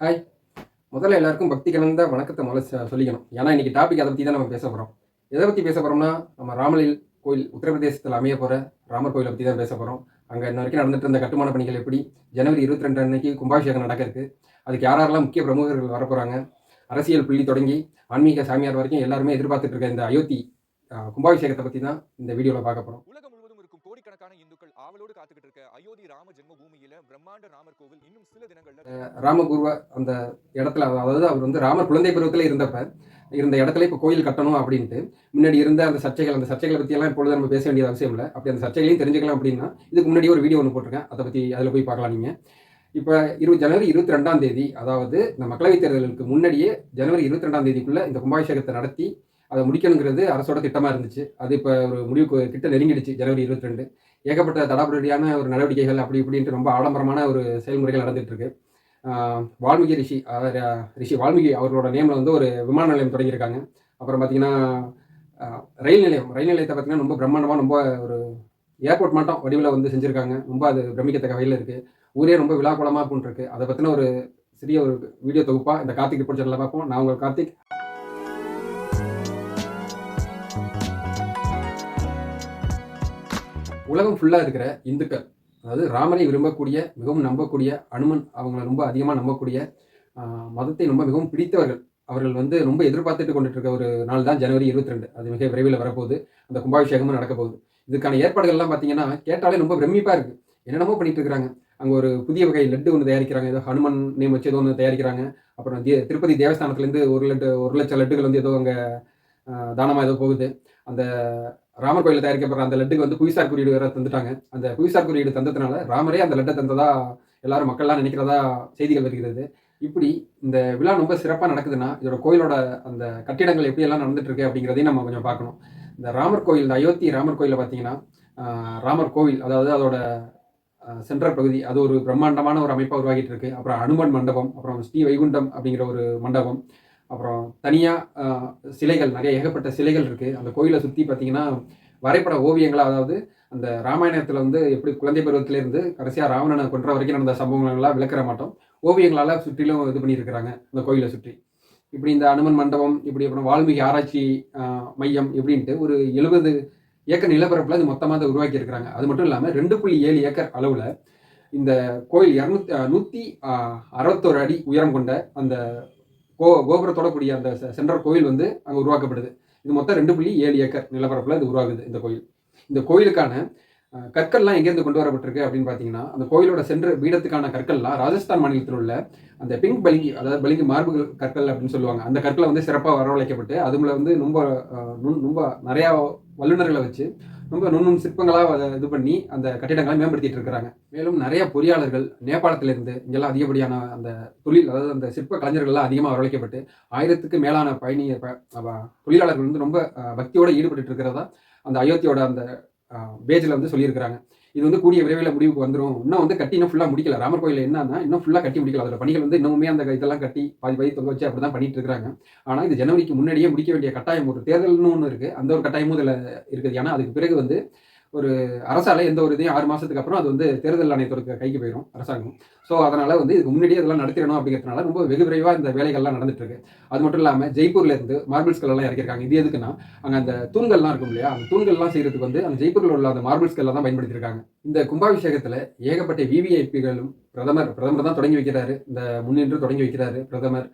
Hi முதல்ல எல்லாருக்கும் பக்தி கலந்த வணக்கத்தை முதல்ல சொல்லிக்கணும். ஏன்னா இன்றைக்கி டாபிக் அதை பற்றி தான் நம்ம பேச போகிறோம் எதை பற்றி பேச போகிறோம்னா நம்ம ராமலில் கோயில் உத்தரப்பிரதேசத்தில் அமைய போகிற ராமர் கோயிலை பற்றி தான் பேச போகிறோம் அங்கே இன்ன வரைக்கும் நடந்துட்டு இருந்த கட்டுமான பணிகள் எப்படி? ஜனவரி இருபத்தி ரெண்டு அன்னைக்கு கும்பாபிஷேகம் நடக்கிறது அதுக்கு யார் யாரெல்லாம் முக்கிய பிரமுகர்கள் வர போகிறாங்க அரசியல் புள்ளி தொடங்கி ஆன்மீக சாமியார் வரைக்கும் எல்லாருமே எதிர்பார்த்துட்டு இருக்க இந்த அயோத்தி கும்பாபிஷேகத்தை பற்றி தான் இந்த வீடியோவில் பார்க்க போகிறோம் கோடிக்கணக்கான இந்துக்கள் ஆவலோடு காத்துக்கிட்டு இருக்க அயோத்தி ராம ஜென்மபூமியில பிரம்மாண்ட ராமர் கோவில் இன்னும் சில தினங்கள்ல ராமகுருவ அந்த இடத்துல அதாவது அவர் வந்து ராமர் குழந்தை பருவத்தில் இருந்தப்ப இருந்த இடத்துல இப்போ கோயில் கட்டணும் அப்படின்ட்டு முன்னாடி இருந்த அந்த சர்ச்சைகள் அந்த சர்ச்சைகளை பற்றியெல்லாம் இப்பொழுது நம்ம பேச வேண்டிய அவசியம் இல்லை. அப்படி அந்த சர்ச்சைகளையும் தெரிஞ்சுக்கலாம் அப்படின்னா இதுக்கு முன்னாடி ஒரு வீடியோ ஒன்று போட்டிருக்கேன். அதை பற்றி அதில் போய் பார்க்கலாம் நீங்கள் இப்போ இருபது ஜனவரி இருபத்தி ரெண்டாம் தேதி அதாவது இந்த மக்களவைத் தேர்தலுக்கு முன்னாடியே ஜனவரி இருபத்தி ரெண்டாம் தேதிக்குள்ள இந்த கும்பாபிஷேகத்தை நடத்தி அதை முடிக்கணுங்கிறது அரசோட திட்டமாக இருந்துச்சு. அது இப்போ ஒரு முடிவுக்கு கிட்ட நெருங்கிடுச்சு ஜனவரி இருபத்தி ரெண்டு ஏகப்பட்ட தடாபடியான ஒரு நடவடிக்கைகள் அப்படி இப்படின்ட்டு ரொம்ப ஆடம்பரமான ஒரு செயல்முறைகள் நடந்துட்டு இருக்கு வால்மீகி ரிஷி அதாவது ரிஷி வால்மீகி அவர்களோட நேமில் வந்து ஒரு விமான நிலையம் தொடங்கியிருக்காங்க. அப்புறம் பார்த்தீங்கன்னா ரயில் நிலையம். ரயில் நிலையத்தை பார்த்தீங்கன்னா ரொம்ப பிரம்மாண்டமாக ரொம்ப ஒரு ஏர்போர்ட் மட்டும் வடிவில் வந்து செஞ்சுருக்காங்க. ரொம்ப அது பிரமிக்கத்தக்க வகையில் இருக்குது ஊரே ரொம்ப விழாக்குளமாக அப்படின்னு இருக்கு அதை பற்றின ஒரு சிறிய ஒரு வீடியோ தொகுப்பாக இந்த கார்த்திக் ரிப்போர்ட் சேனலில் பார்ப்போம். நான் உங்கள் கார்த்திக். உலகம் ஃபுல்லாக இருக்கிற இந்துக்கள் அதாவது ராமரை விரும்பக்கூடிய மிகவும் நம்பக்கூடிய அனுமன் அவங்கள ரொம்ப அதிகமாக நம்பக்கூடிய மதத்தை ரொம்ப மிகவும் பிடித்தவர்கள். அவர்கள் வந்து ரொம்ப எதிர்பார்த்துட்டு கொண்டுட்டு இருக்க ஒரு நாள் தான் ஜனவரி இருபத்தி ரெண்டு அது மிக விரைவில் வரப்போகுது. அந்த கும்பாபிஷேகமும் நடக்க போகுது. இதுக்கான ஏற்பாடுகள்லாம் பார்த்தீங்கன்னா கேட்டாலே ரொம்ப பிரமிப்பாக இருக்குது என்னென்னமோ பண்ணிட்டு இருக்கிறாங்க. அங்கே ஒரு புதிய வகை லட்டு ஒன்று தயாரிக்கிறாங்க. ஏதோ ஹனுமன் நேம் வச்சு ஏதோ ஒன்று தயாரிக்கிறாங்க. அப்புறம் தி- திருப்பதி தேவஸ்தானத்துலேருந்து ஒரு லட்டு ஒரு லட்சம் லட்டுகள் வந்து ஏதோ அங்கே தானமாக ஏதோ போகுது. அந்த ராமர் கோயிலில் தயாரிக்கப்படுற அந்த லட்டுக்கு வந்து புவிசார் குறியீடு வேற தந்துட்டாங்க. அந்த புவிசார் குறியீடு தந்ததுனால ராமரே அந்த லட்டை தந்ததா எல்லாரும் மக்கள்லாம் நினைக்கிறதா செய்திகள் வருகிறது. இப்படி இந்த விழா ரொம்ப சிறப்பாக நடக்குதுன்னா இதோட கோயிலோட அந்த கட்டிடங்கள் எப்படியெல்லாம் நடந்துட்டு இருக்கு அப்படிங்கிறதையும் நம்ம கொஞ்சம் பார்க்கணும். இந்த ராமர் கோயில் இந்த அயோத்தி ராமர் கோயிலில் பார்த்தீங்கன்னா ராமர் கோவில் அதாவது அதோட சென்ட்ரல் பகுதி அது ஒரு பிரம்மாண்டமான ஒரு அமைப்பாக உருவாகிட்டு இருக்கு. அப்புறம் அனுமன் மண்டபம் அப்புறம் ஸ்ரீ வைகுண்டம் அப்படிங்கிற ஒரு மண்டபம் அப்புறம் தனியாக சிலைகள் நிறைய ஏகப்பட்ட சிலைகள் இருக்குது அந்த கோயிலை சுற்றி பார்த்தீங்கன்னா வரைபட ஓவியங்களாக அதாவது அந்த ராமாயணத்தில் வந்து எப்படி குழந்தை பருவத்திலேருந்து கடைசியாக ராவணனை கொன்ற வரைக்கும் நடந்த சம்பவங்களெல்லாம் விளக்கிற மாட்டோம் ஓவியங்களால் சுற்றிலும் இது பண்ணியிருக்கிறாங்க அந்த கோயிலை சுற்றி. இப்படி இந்த அனுமன் மண்டபம் இப்படி அப்புறம் வால்மீகி ஆராய்ச்சி மையம் இப்படின்ட்டு ஒரு எழுபது ஏக்கர் நிலப்பரப்பில் இது மொத்தமாக அதை உருவாக்கி இருக்கிறாங்க அது மட்டும் இல்லாமல் ரெண்டு புள்ளி ஏழு ஏக்கர் அளவில் இந்த கோயில் இரநூத்தி நூற்றி அறுபத்தோரு அடி உயரம் கொண்ட அந்த கோ கோபுரத்தோட கூடிய அந்த சென்ட்ரல் கோயில் வந்து அங்கே உருவாக்கப்படுது. இது மொத்தம் ரெண்டு புள்ளி ஏழு ஏக்கர் நிலப்பரப்பில் இது உருவாகுது இந்த கோயில் இந்த கோயிலுக்கான கற்கள்லாம் எங்கேருந்து கொண்டு வரப்பட்டிருக்கு அப்படின்னு பார்த்தீங்கன்னா அந்த கோயிலோட சென்ற பீடத்துக்கான கற்கள்லாம் ராஜஸ்தான் மாநிலத்தில் உள்ள அந்த பிங்க் பலிங்கி அதாவது பலிங்கி மார்புகள் கற்கள் அப்படின்னு சொல்லுவாங்க. அந்த கற்களை வந்து சிறப்பாக வரவழைக்கப்பட்டு அதுல வந்து ரொம்ப நுண் ரொம்ப நிறையா வல்லுநர்களை வச்சு ரொம்ப நுண்ணும் சிற்பங்களாக இது பண்ணி அந்த கட்டிடங்களை மேம்படுத்திட்டு இருக்கிறாங்க. மேலும் நிறைய பொறியாளர்கள் நேபாளத்திலிருந்து இங்கெல்லாம் அதிகப்படியான அந்த தொழில் அதாவது அந்த சிற்ப கலைஞர்கள்லாம் அதிகமாக வரவழைக்கப்பட்டு ஆயிரத்துக்கு மேலான பயணி தொழிலாளர்கள் வந்து ரொம்ப பக்தியோடு பக்தியோட ஈடுபட்டு இருக்கிறதா அந்த அயோத்தியோட அந்த பேஜில் வந்து சொல்லியிருக்கிறாங்க. இது வந்து கூடிய விரைவில் முடிவுக்கு வந்துடும் இன்னும் வந்து கட்டி இன்னும் ஃபுல்லாக முடிக்கல. ராமர் கோயில் என்னன்னா இன்னும் ஃபுல்லாக கட்டி முடிக்கல. அதோட பணிகள் வந்து இன்னுமே அந்த இதெல்லாம் கட்டி பாதி பாதி தொங்க வச்சு அப்படி தான் பண்ணிட்டு இருக்காங்க. ஆனால் இது ஜனவரிக்கு முன்னாடியே முடிக்க வேண்டிய கட்டாயம் ஒரு தேர்தல்னு ஒன்று இருக்குது அந்த ஒரு கட்டாயமும் இதில் இருக்குது. ஏன்னா அதுக்கு பிறகு வந்து ஒரு அரசால எந்த ஒரு இதையும் ஆறு மாதத்துக்கு அப்புறம் அது வந்து தேர்தல் ஆணையத்தோட கைக்கு போயிடும் அரசாங்கம். ஸோ அதனால வந்து இதுக்கு முன்னாடியே இதெல்லாம் நடத்திடணும் அப்படிங்கிறதுனால ரொம்ப வெகு விரைவாக இந்த வேலைகள்லாம் நடந்துட்டு இருக்கு அது மட்டும் இல்லாமல் ஜெய்ப்பூர்ல இருந்து மார்பிள்ஸ் எல்லாம் இறக்கியிருக்காங்க. இது எதுக்குன்னா அங்கே அந்த தூண்கள்லாம் இருக்கும் இல்லையா அந்த தூண்கள்லாம் செய்யறதுக்கு வந்து அந்த ஜெய்ப்பூரில் உள்ள அந்த மார்பிள்ஸ் தான் பயன்படுத்தியிருக்காங்க. இந்த கும்பாபிஷேகத்தில் ஏகப்பட்ட விவிஐபிகளும் பிரதமர் பிரதமர் தான் தொடங்கி வைக்கிறாரு. இந்த முன்னின்று தொடங்கி வைக்கிறாரு பிரதமர்.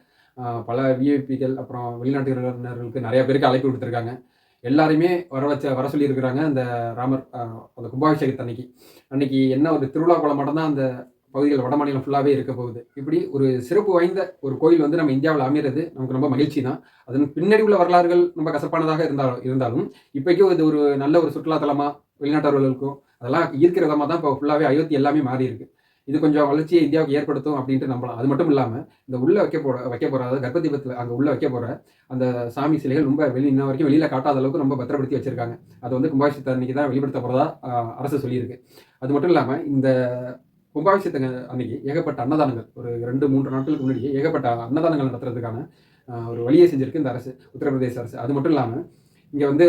பல விஐபிகள் அப்புறம் வெளிநாட்டுகளுக்கு நிறைய பேருக்கு அழைப்பு கொடுத்துருக்காங்க எல்லாரையுமே வர வச்ச வர சொல்லியிருக்கிறாங்க. அந்த ராமர் அந்த கும்பாபிஷேகத்தை அன்னைக்கு. அன்னைக்கு என்ன ஒரு திருவிழா கோலம் மட்டும்தான் அந்த பகுதிகள் வட மாநிலம் ஃபுல்லாகவே இருக்க போகுது. இப்படி ஒரு சிறப்பு வாய்ந்த ஒரு கோயில் வந்து நம்ம இந்தியாவில் அமைகிறது நமக்கு ரொம்ப மகிழ்ச்சி தான் அதன் பின்னாடி உள்ள வரலாறுகள் ரொம்ப கசப்பானதாக இருந்தாலும் இருந்தாலும் இப்போக்கே இது ஒரு நல்ல ஒரு சுற்றுலாத்தலமாக வெளிநாட்டவர்களுக்கும் அதெல்லாம் ஈர்க்கிற விதமாக தான் இப்போ ஃபுல்லாகவே அயோத்தி எல்லாமே மாறி இருக்குது இது கொஞ்சம் வளர்ச்சியை இந்தியாவுக்கு ஏற்படுத்தும் அப்படின்ட்டு நம்பலாம். அது மட்டும் இல்லாமல் இந்த உள்ளே வைக்க போற வைக்க போகிற அதாவது கர்ப்ப தீபத்தில் அங்கே உள்ளே வைக்க போகிற அந்த சாமி சிலைகள் ரொம்ப வெளி இன்ன வரைக்கும் வெளியில் காட்டாத அளவுக்கு ரொம்ப பத்திரப்படுத்தி வச்சிருக்காங்க. அது வந்து கும்பாபிஷேகத்தை அன்னைக்கு தான் வெளிப்படுத்த போகிறதா அரசு சொல்லியிருக்கு. அது மட்டும் இல்லாமல் இந்த கும்பாபிஷேகத்தை அன்னைக்கு ஏகப்பட்ட அன்னதானங்கள் ஒரு ரெண்டு மூன்று நாட்களுக்கு முன்னாடியே ஏகப்பட்ட அன்னதானங்கள் நடத்துறதுக்கான ஒரு வழியை செஞ்சிருக்கு இந்த அரசு உத்தரப்பிரதேச அரசு. அது மட்டும் இல்லாமல் இங்கே வந்து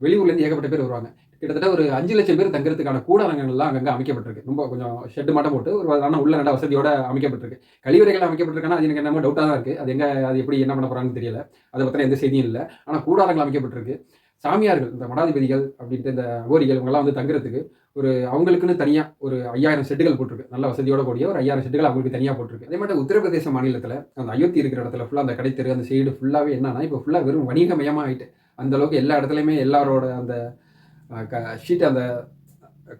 வெளியூர்லேருந்து ஏகப்பட்ட பேர் வருவாங்க. கிட்டத்தட்ட ஒரு அஞ்சு லட்சம் பேர் தங்குறதுக்கான கூடாரங்கள்லாம் அங்கங்கே அமைக்கப்பட்டிருக்கு. ரொம்ப கொஞ்சம் ஷெட் மட்டும் போட்டு ஒரு ஆனால் உள்ள நல்ல வசதியோட அமைக்கப்பட்டிருக்கு. கழிவறைகள் அமைக்கப்பட்டிருக்கானா அது எனக்கு என்னமோ டவுட்டாக தான் இருக்குது அது எங்கே அது எப்படி என்ன பண்ண போகிறாங்கன்னு தெரியல. அதை பற்றின எந்த செய்தியும் இல்லை. ஆனால் கூடாரங்கள் அமைக்கப்பட்டிருக்கு. சாமியார்கள் இந்த மடாதிபதிகள் அப்படின்ட்டு இந்த அகோரிகள் இவங்கெல்லாம் வந்து தங்குறதுக்கு ஒரு அவங்களுக்குன்னு தனியாக ஒரு ஐயாயிரம் செட்டுகள் போட்டிருக்கு. நல்ல வசதியோட கூடிய ஒரு ஐயாயிரம் செட்டுகள் அவங்களுக்கு தனியாக போட்டிருக்கு. அதே மாதிரி உத்தரப்பிரதேச மாநிலத்தில் அந்த அயோத்தி இருக்கிற இடத்துல ஃபுல்லாக அந்த கடைத்தெரு அந்த சைடு ஃபுல்லாகவே என்னன்னா இப்போ ஃபுல்லாக வெறும் வணிகமயமாக ஆயிட்டு அந்த அளவுக்கு எல்லா இடத்துலையுமே எல்லாரோட அந்த ஷீட் அந்த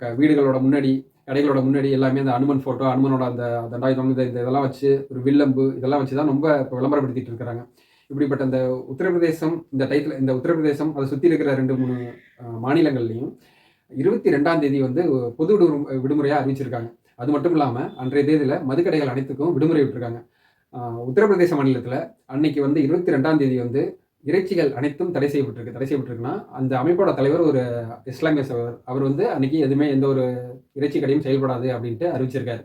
க வீடுகளோட முன்னாடி கடைகளோட முன்னாடி எல்லாமே அந்த அனுமன் ஃபோட்டோ அனுமனோட அந்த தண்டாயுதம் இந்த இந்த இதெல்லாம் வச்சு ஒரு வில்லம்பு இதெல்லாம் வச்சு தான் ரொம்ப இப்போ விளம்பரப்படுத்திட்டு இருக்கிறாங்க இப்படிப்பட்ட இந்த உத்தரப்பிரதேசம் இந்த டைத்தில் இந்த உத்தரப்பிரதேசம் அதை சுற்றி இருக்கிற ரெண்டு மூணு மாநிலங்கள்லையும் இருபத்தி ரெண்டாம் தேதி வந்து பொது விடுமுறை விடுமுறையாக அறிவிச்சிருக்காங்க. அது மட்டும் இல்லாமல் அன்றைய தேதியில் மதுக்கடைகள் அனைத்துக்கும் விடுமுறை விட்டுருக்காங்க. உத்தரப்பிரதேச மாநிலத்தில் அன்னைக்கு வந்து இருபத்தி ரெண்டாம் தேதி வந்து இறைச்சிகள் அனைத்தும் தடை செய்யப்பட்டிருக்கு. தடை செய்யப்பட்டிருக்குன்னா அந்த அமைப்போட தலைவர் ஒரு இஸ்லாமிய சவர் அவர் வந்து அன்னைக்கு எதுவுமே எந்த ஒரு இறைச்சி கடையும் செயல்படாது அப்படின்ட்டு அறிவிச்சிருக்காரு.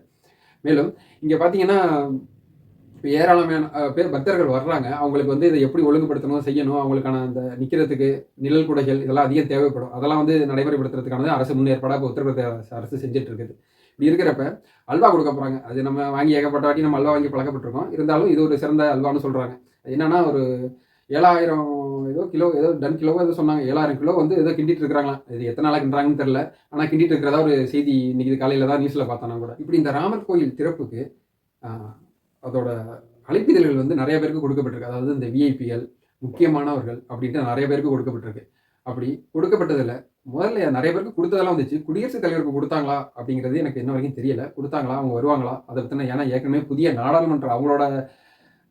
மேலும் இங்கே பார்த்தீங்கன்னா இப்ப ஏராளமான பேர் பக்தர்கள் வர்றாங்க. அவங்களுக்கு வந்து இதை எப்படி ஒழுங்குபடுத்தணும் செய்யணும் அவங்களுக்கான அந்த நிற்கிறதுக்கு நிழல் குடைகள் இதெல்லாம் அதிகம் தேவைப்படும். அதெல்லாம் வந்து நடைமுறைப்படுத்துறதுக்கானது அரசு முன்னேற்பாடாக இப்போ உத்தரப்பிரதேச அரசு செஞ்சுட்டு இருக்குது இப்படி இருக்கிறப்ப அல்வா கொடுக்க போகிறாங்க அது நம்ம வாங்கி ஏகப்பட்ட வாட்டி நம்ம அல்வா வாங்கி பழக்கப்பட்டிருக்கோம். இருந்தாலும் இது ஒரு சிறந்த அல்வான்னு சொல்கிறாங்க என்னன்னா ஒரு ஏழாயிரம் ஏதோ கிலோ ஏதோ டன் கிலோவோ ஏதோ சொன்னாங்க. ஏழாயிரம் கிலோ வந்து ஏதோ கிண்டிட்டு இருக்கிறாங்களா இது எத்தனை நாளாக கிண்டுறாங்கன்னு தெரியல. ஆனால் கிண்டிட்டு இருக்கிறதா ஒரு செய்தி இன்னைக்கு காலையில் தான் நியூஸில் பார்த்தோன்னா கூட. இப்படி இந்த ராமர் கோயில் திறப்புக்கு அதோட அழைப்பிதழ்கள் வந்து நிறைய பேருக்கு கொடுக்கப்பட்டிருக்கு. அதாவது இந்த விஐபிகள் முக்கியமானவர்கள் அப்படின்ட்டு நிறைய பேருக்கு கொடுக்கப்பட்டிருக்கு. அப்படி கொடுக்கப்பட்டதில் முதல்ல நிறைய பேருக்கு கொடுத்ததெல்லாம் வந்துச்சு. குடியரசுத் தலைவருக்கு கொடுத்தாங்களா அப்படிங்கிறது எனக்கு இன்ன வரைக்கும் தெரியல. கொடுத்தாங்களா? அவங்க வருவாங்களா? அதை பற்றின ஏன்னா ஏற்கனவே புதிய நாடாளுமன்ற அவங்களோட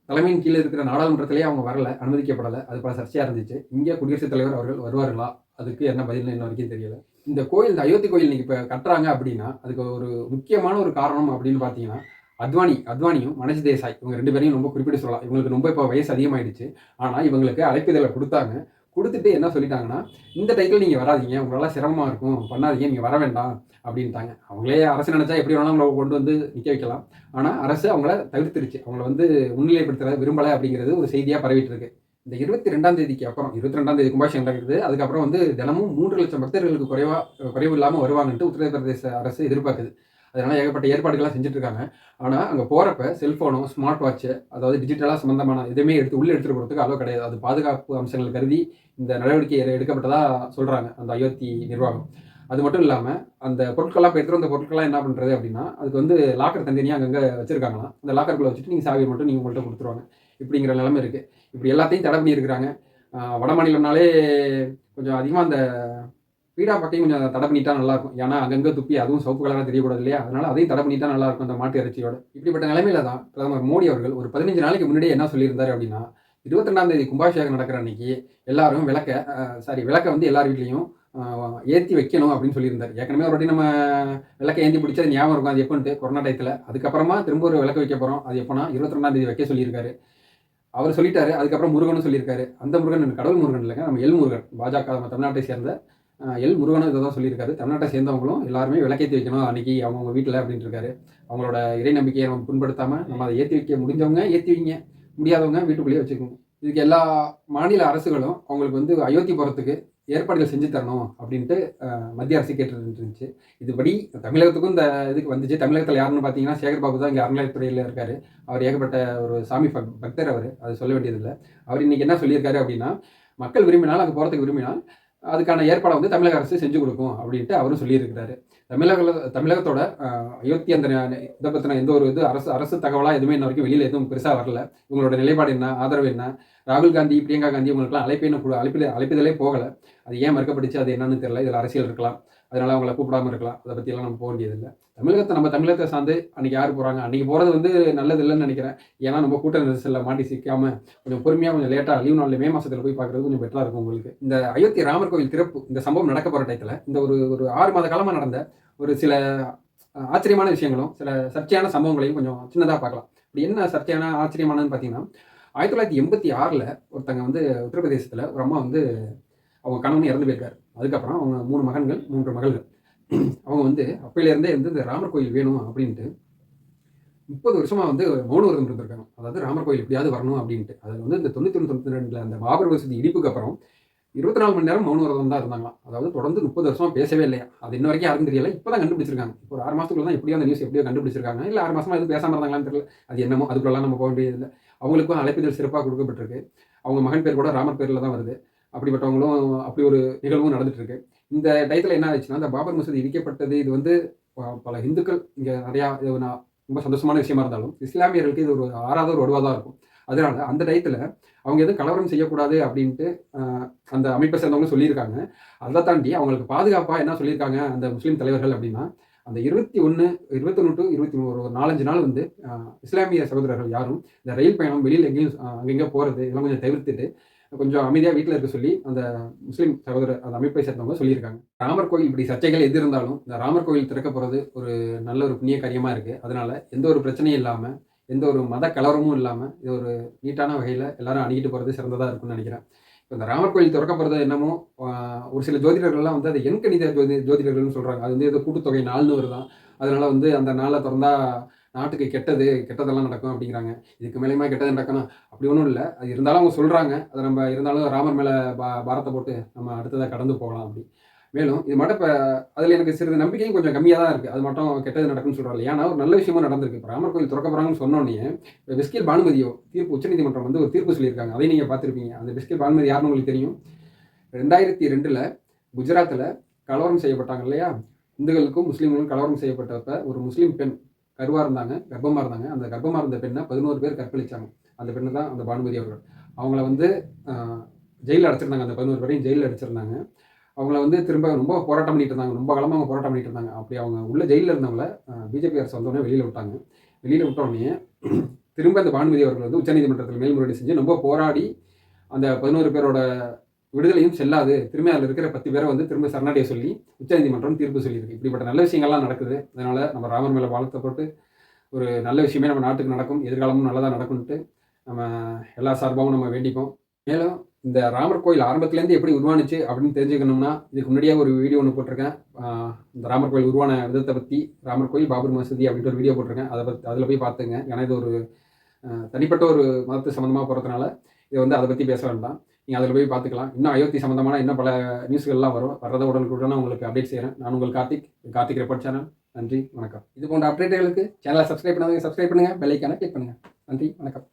தலைமையின் கீழே இருக்கிற நாடாளுமன்றத்திலேயே அவங்க வரல அனுமதிக்கப்படலை. அது பல சர்ச்சையாக இருந்துச்சு. இங்கே குடியரசுத் தலைவர் அவர்கள் வருவார்களா அதுக்கு என்ன பதில் இன்ன வரைக்கும் தெரியல. இந்த கோயில் இந்த அயோத்தி கோயில் இன்னைக்கு இப்போ கட்டுறாங்க அப்படின்னா அதுக்கு ஒரு முக்கியமான ஒரு காரணம் அப்படின்னு பார்த்தீங்கன்னா அத்வானி அத்வானியும் மனஜ் தேசாய் இவங்க ரெண்டு பேரையும் ரொம்ப குறிப்பிட்டு சொல்லலாம். இவங்களுக்கு ரொம்ப இப்போ வயசு அதிகமாயிடுச்சு. ஆனால் இவங்களுக்கு அழைப்பிதழை கொடுத்தாங்க. கொடுத்துட்டு என்ன சொல்லிட்டாங்கன்னா இந்த டைத்தில் நீங்கள் வராதீங்க. உங்களால் சிரமமாக இருக்கும். பண்ணாதீங்க. நீங்கள் வர வேண்டாம். அப்படின்ட்டாங்க. அவங்களே அரசு நினச்சா எப்படி வேணாலும் அவங்கள கொண்டு வந்து நிற்க வைக்கலாம். ஆனால் அரசு அவங்கள தவிர்த்துருச்சு. அவங்கள வந்து முன்னிலைப்படுத்த விரும்பலை அப்படிங்கிறது ஒரு செய்தியாக பரவிட்டு இருக்கு இந்த இருபத்தி ரெண்டாம் தேதிக்கு அப்புறம் இருபத்தி ரெண்டாம் தேதி கும்பாஷன் நடக்குது. அதுக்கப்புறம் வந்து தினமும் மூன்று லட்சம் பக்தர்களுக்கு குறைவா குறைவு இல்லாமல் வருவாங்கன்ட்டு உத்தரப்பிரதேச அரசு எதிர்பார்க்குது. அதனால் ஏகப்பட்ட ஏற்பாடுகள்லாம் செஞ்சுட்டு இருக்காங்க ஆனால் அங்கே போகிறப்ப செல்ஃபோனோ ஸ்மார்ட் வாட்ச்சு அதாவது டிஜிட்டலாக சம்மந்தமான எதுவுமே எடுத்து உள்ளே எடுத்துகிட்டு போகிறதுக்கு அளவு கிடையாது. அது பாதுகாப்பு அம்சங்கள் கருதி இந்த நடவடிக்கை எடுக்கப்பட்டதாக சொல்கிறாங்க அந்த அயோத்தி நிர்வாகம். அது மட்டும் இல்லாமல் அந்த பொருட்கள்லாம் இப்போ எடுத்துகிட்டு வந்த பொருட்கள்லாம் என்ன பண்ணுறது அப்படின்னா அதுக்கு வந்து லாக்கர் தனித்தனியாக அங்கங்கே வச்சுருக்காங்களாம். அந்த லாக்கருக்குள்ளே வச்சுட்டு நீங்கள் சாவியை மட்டும் நீங்கள் உங்கள்கிட்ட கொடுத்துருவாங்க. இப்படிங்கிற நிலைமை இருக்குது இப்படி எல்லாத்தையும் தடை பண்ணியிருக்கிறாங்க. வட மாநிலம்னாலே கொஞ்சம் அதிகமாக அந்த பீடா பக்கையும் கொஞ்சம் தடை பண்ணிட்டா நல்லா இருக்கும் ஏன்னா அங்கங்கே துப்பி அதுவும் சவுப்பு கலராக தெரியக்கூடாது இல்லையா அதனால அதையும் தடை பண்ணிட்டா நல்லா இருக்கும் அந்த மாட்டு இறைச்சியோட. இப்படிப்பட்ட நிலைமையில தான் பிரதமர் மோடி அவர்கள் ஒரு பதினஞ்சு நாளைக்கு முன்னாடியே என்ன சொல்லியிருந்தார் அப்படின்னா இருபத்தி ரெண்டாம் தேதி கும்பாபிஷேகம் நடக்கிற அன்னைக்கு எல்லாரும் விளக்க சாரி விளக்க வந்து எல்லார் வீட்லேயும் ஏற்றி வைக்கணும் அப்படின்னு சொல்லியிருந்தார். ஏற்கனவே ஒரு வாட்டி நம்ம விளக்க ஏந்தி பிடிச்சது ஞாபகம் இருக்கும். அது எப்போன்ட்டு? கொரோனா டயத்தில் அதுக்கப்புறமா திரும்ப ஒரு விளக்க வைக்க போகிறோம் அது எப்போனா இருபத்தி ரெண்டாம் தேதி வைக்க சொல்லியிருக்காரு. அவர் சொல்லிட்டாரு. அதுக்கப்புறம் முருகனும் சொல்லியிருக்காரு. அந்த முருகன் கடவுள் முருகன் இல்லைங்க. நம்ம எல் முருகன் பாஜக நம்ம தமிழ்நாட்டை சேர்ந்த எல் முருகனும் இதை தான் சொல்லியிருக்காரு. தமிழ்நாட்டை சேர்ந்தவங்களும் எல்லாருமே விளக்கேற்றி வைக்கணும். அன்னைக்கு அவங்கவுங்க வீட்டில் அப்படின்னு இருக்காரு அவங்களோட இறை நம்பிக்கையை நம்ம புண்படுத்தாமல் நம்ம அதை ஏற்றி வைக்க முடிஞ்சவங்க ஏற்றி வைங்க. முடியாதவங்க வீட்டுக்குள்ளேயே வச்சுக்கோங்க இதுக்கு எல்லா மாநில அரசுகளும் அவங்களுக்கு வந்து அயோத்தி போகிறதுக்கு ஏற்பாடுகள் செஞ்சு தரணும் அப்படின்ட்டு மத்திய அரசு கேட்டுட்டு இருந்துச்சு இதுபடி தமிழகத்துக்கும் இந்த இதுக்கு வந்துச்சு. தமிழகத்தில் யாருன்னு பார்த்தீங்கன்னா சேகர் பாபு தான் இங்கே அறநிலையத்துறையில் இருக்கார். அவர் ஏகப்பட்ட ஒரு சாமி பக்- பக்தர் அவர். அது சொல்ல வேண்டியதில்லை. அவர் இன்றைக்கி என்ன சொல்லியிருக்காரு அப்படின்னா மக்கள் விரும்பினால் அங்கே போகிறதுக்கு விரும்பினால் அதுக்கான ஏற்பாடை வந்து தமிழக அரசு செஞ்சு கொடுக்கும் அப்படின்ட்டு அவரும் சொல்லியிருக்கிறாரு. தமிழக தமிழகத்தோட அயோத்தி அந்த இதை பற்றின எந்த ஒரு இது அரசு அரசு தகவலாக எதுவுமே இன்ன வரைக்கும் வெளியில் எதுவும் பெருசாக வரல. இவங்களோட நிலைப்பாடு என்ன ஆதரவு என்ன? ராகுல் காந்தி பிரியங்கா காந்தி இவங்களுக்குலாம் அழைப்பேன்னு அழைப்பில் அழைப்பதிலே போகலை. அது ஏன் மறுக்கப்பட்டுச்சு அது என்னன்னு தெரியல இதில் அரசியல் இருக்கலாம். அதனால் அவங்கள கூப்பிடாம இருக்கலாம். அதை பற்றியெல்லாம் நம்ம போக வேண்டியதில்லை. தமிழகத்தை நம்ம தமிழகத்தை சார்ந்து அன்னைக்கு யார் போகிறாங்க அன்னைக்கு போகிறது வந்து நல்லது இல்லைன்னு நினைக்கிறேன். ஏன்னா நம்ம கூட்ட நெரிசலில் மாட்டி சிக்காமல் கொஞ்சம் பொறுமையாக கொஞ்சம் லேட்டாக லீவ் நாளில் மே மாதத்தில் போய் பார்க்குறது கொஞ்சம் பெட்டராக இருக்கும் உங்களுக்கு. இந்த அயோத்தி ராமர் கோவில் திறப்பு இந்த சம்பவம் நடக்க போகிற டயத்தில் இந்த ஒரு ஒரு ஆறு மாத காலமாக நடந்த ஒரு சில ஆச்சரியமான விஷயங்களும் சில சர்ச்சையான சம்பவங்களையும் கொஞ்சம் சின்னதாக பார்க்கலாம். இப்படி என்ன சர்ச்சையான ஆச்சரியமானதுன்னு பார்த்தீங்கன்னா ஆயிரத்தி தொள்ளாயிரத்தி எண்பத்தி ஆறில் ஒருத்தங்க வந்து உத்தரப்பிரதேசத்தில் ஒரு அம்மா வந்து அவங்க கணவன் இறந்து போயிருக்காரு. அதுக்கப்புறம் அவங்க மூணு மகன்கள் மூன்று மகள்கள். அவங்க வந்து அப்பையிலேருந்தே வந்து இந்த ராமர் கோயில் வேணும் அப்படின்ட்டு முப்பது வருஷமாக வந்து மௌன விரதம் இருந்திருக்காங்க. அதாவது ராமர் கோயில் எப்படியாவது வரணும் அப்படின்ட்டு. அதில் வந்து இந்த தொண்ணூற்றி ஒன்று தொண்ணூத்தி ரெண்டில் அந்த பாபர் வசதி இடிப்புக்கு அப்புறம் இருபத்தி நாலு மணி நேரம் மௌன விரதம் தான் இருந்தாங்களாம் அதாவது தொடர்ந்து முப்பது வருஷமாக பேசவே இல்லையா? அது இன்ன வரைக்கும் யாருக்கும் தெரியல. இப்போ தான் கண்டுபிடிச்சிருக்காங்க. இப்போ ஒரு ஆறு மாதத்துக்குள்ள தான் எப்படியோ அந்த நியூஸ் எப்படியோ கண்டுபிடிச்சிருக்காங்க. இல்லை ஆறு மாதமாக எதுவும் பேசாமல் இருந்தாங்களான்னு தெரியல. அது என்னமோ அதுக்குள்ளலாம் நம்ம போக வேண்டியதில்லை. அவங்களுக்கும் அழைப்புதல் சிறப்பாக கொடுக்கப்பட்டிருக்கு. அவங்க மகன் பேர் கூட ராமர் பேரில் தான் வருது. அப்படிப்பட்டவங்களும் அப்படி ஒரு நிகழ்வும் நடந்துட்டு இருக்கு. இந்த டயத்தில் என்ன ஆச்சுன்னா இந்த பாபர் மசூதி இடிக்கப்பட்டது இது வந்து பல இந்துக்கள் இங்கே நிறையா இது நான் ரொம்ப சந்தோஷமான விஷயமா இருந்தாலும் இஸ்லாமியர்களுக்கு இது ஒரு ஆறாத ஒரு வடுவாக தான் இருக்கும். அதனால அந்த டயத்தில் அவங்க எதுவும் கலவரம் செய்யக்கூடாது அப்படின்ட்டு அந்த அமைப்பை சேர்ந்தவங்க சொல்லியிருக்காங்க. அதை தாண்டி அவங்களுக்கு பாதுகாப்பாக என்ன சொல்லியிருக்காங்க அந்த முஸ்லீம் தலைவர்கள் அப்படின்னா அந்த இருபத்தி ஒன்று இருபத்தொன்று டு இருபத்தி மூணு ஒரு நாலஞ்சு நாள் வந்து இஸ்லாமிய சகோதரர்கள் யாரும் இந்த ரயில் பயணம் வெளியில் எங்கேயும் அங்கெங்கே போகிறது இதெல்லாம் கொஞ்சம் தவிர்த்துட்டு கொஞ்சம் அமைதியாக வீட்டில் இருக்க சொல்லி அந்த முஸ்லீம் சகோதர அந்த அமைப்பை சேர்ந்தவங்க சொல்லியிருக்காங்க. ராமர் கோயில் இப்படி சர்ச்சைகள் எது இருந்தாலும் இந்த ராமர் கோயில் திறக்க போகிறது ஒரு நல்ல ஒரு புண்ணிய காரியமாக இருக்குது அதனால் எந்த ஒரு பிரச்சனையும் இல்லாமல் எந்த ஒரு மத கலவரமும் இல்லாமல் இது ஒரு நீட்டான வகையில் எல்லாரும் அணுகிட்டு போகிறது சிறந்ததாக இருக்கும்னு நினைக்கிறேன். இப்போ இந்த ராமர் கோயில் திறக்க போகிறது என்னமோ ஒரு சில ஜோதிடர்கள்லாம் வந்து அதை எண்கணித ஜோதி ஜோதிடர்கள்னு சொல்கிறாங்க அது வந்து ஏதோ கூட்டுத்தொகை நாள்னு வருதான். அதனால் வந்து அந்த நாளை திறந்தால் நாட்டுக்கு கெட்டது கெட்டதெல்லாம் நடக்கும் அப்படிங்கிறாங்க. இதுக்கு மேலேயுமா கெட்டது நடக்கணும்? அப்படி ஒன்றும் இல்லை. அது இருந்தாலும் அவங்க சொல்கிறாங்க அதை நம்ம இருந்தாலும் ராமர் மேலே பா பாரத்தை போட்டு நம்ம அடுத்ததாக கடந்து போகலாம் அப்படி. மேலும் இது மட்டும் இப்போ அதில் எனக்கு சிறிது நம்பிக்கையும் கொஞ்சம் கம்மியாக தான் இருக்குது அது மட்டும் கெட்டது நடக்கும்னு சொல்கிறாங்க ஏன்னா ஒரு நல்ல விஷயமும் நடந்திருக்கு. இப்போ ராமர் கோயில் திறக்க போகிறாங்கன்னு சொன்னோன்னே இப்போ விஸ்கில் பானுமதியோ தீர்ப்பு உச்சநீதிமன்றம் வந்து ஒரு தீர்ப்பு சொல்லியிருக்காங்க. அதையும் நீங்கள் பார்த்துருப்பீங்க. அந்த விஸ்கில் பானுமதி யாருன்னு உங்களுக்கு தெரியும்? ரெண்டாயிரத்தி ரெண்டில் குஜராத்தில் கலவரம் செய்யப்பட்டாங்க இல்லையா? இந்துக்களுக்கும் முஸ்லீம்களுக்கும் கலவரம் செய்யப்பட்டப்ப ஒரு முஸ்லீம் பெண் கருவாக இருந்தாங்க கர்ப்பமாக இருந்தாங்க. அந்த கர்ப்பமாக இருந்த பெண்ணை பதினோரு பேர் கற்பழிச்சாங்க. அந்த பெண்ணு தான் அந்த பானுமதி அவர்கள். அவங்கள வந்து ஜெயிலில் அடைச்சிருந்தாங்க. அந்த பதினோரு பேரையும் ஜெயிலில் அடைச்சிருந்தாங்க. அவங்கள வந்து திரும்ப ரொம்ப போராட்டம் பண்ணிட்டு இருந்தாங்க. ரொம்ப காலமாக அவங்க போராட்டம் பண்ணிட்டு இருந்தாங்க. அப்படி அவங்க உள்ள ஜெயிலில் இருந்தவங்கள பிஜேபி அரசு வந்தோடனே வெளியில் விட்டாங்க. வெளியில் விட்டோடனே திரும்ப அந்த பானுமதி அவர்கள் வந்து உச்சநீதிமன்றத்தில் மேல்முறையீடு செஞ்சு ரொம்ப போராடி அந்த பதினோரு பேரோட விடுதலையும் செல்லாது. திரும்ப அதில் இருக்கிற பத்து பேரை வந்து திரும்ப சரணடைய சொல்லி உச்சநீதிமன்றம் தீர்ப்பு சொல்லியிருக்கு. இப்படிப்பட்ட நல்ல விஷயங்கள்லாம் நடக்குது. அதனால் நம்ம ராமர் மேலே வாழ்த்தப்பட்டு ஒரு நல்ல விஷயமே நம்ம நாட்டுக்கு நடக்கும். எதிர்காலமும் நல்லதாக நடக்கும்ட்டு நம்ம எல்லா சார்பாகவும் நம்ம வேண்டிப்போம். மேலும் இந்த ராமர் கோயில் ஆரம்பத்துலேருந்து எப்படி உருவானுச்சு அப்படின்னு தெரிஞ்சுக்கணும்னா இதுக்கு முன்னாடியே ஒரு வீடியோ ஒன்று போட்டிருக்கேன். இந்த ராமர் கோயில் உருவான விதத்தை பற்றி ராமர் கோயில் பாபர் மசூதி அப்படின்ட்டு ஒரு வீடியோ போட்டிருக்கேன். அதை பற்றி அதில் போய் பார்த்துங்க. ஏன்னா இது ஒரு தனிப்பட்ட ஒரு மதத்து சம்மந்தமாக போகிறதுனால இதை வந்து அதை பற்றி பேச வேண்டாம். நீங்கள் அதில் போய் பார்த்துக்கலாம். இன்னும் அயோத்தி சம்மந்தமான இன்னும் பல நியூஸ்கள்லாம் வரும். வர்றதை உடனுக்குடனே உங்களுக்கு அப்டேட் செய்கிறேன் நான் உங்கள் கார்த்திக் கார்த்திக் ரெப்போர்ட் சேனல் நன்றி வணக்கம். இது போன்ற அப்டேட்டுகளுக்கு சேனலை சப்ஸ்கிரைப் பண்ணாதவங்க சப்ஸ்கிரைப் பண்ணுங்கள் பெல்லைக்கான கிளிக் பண்ணுங்கள் நன்றி வணக்கம்.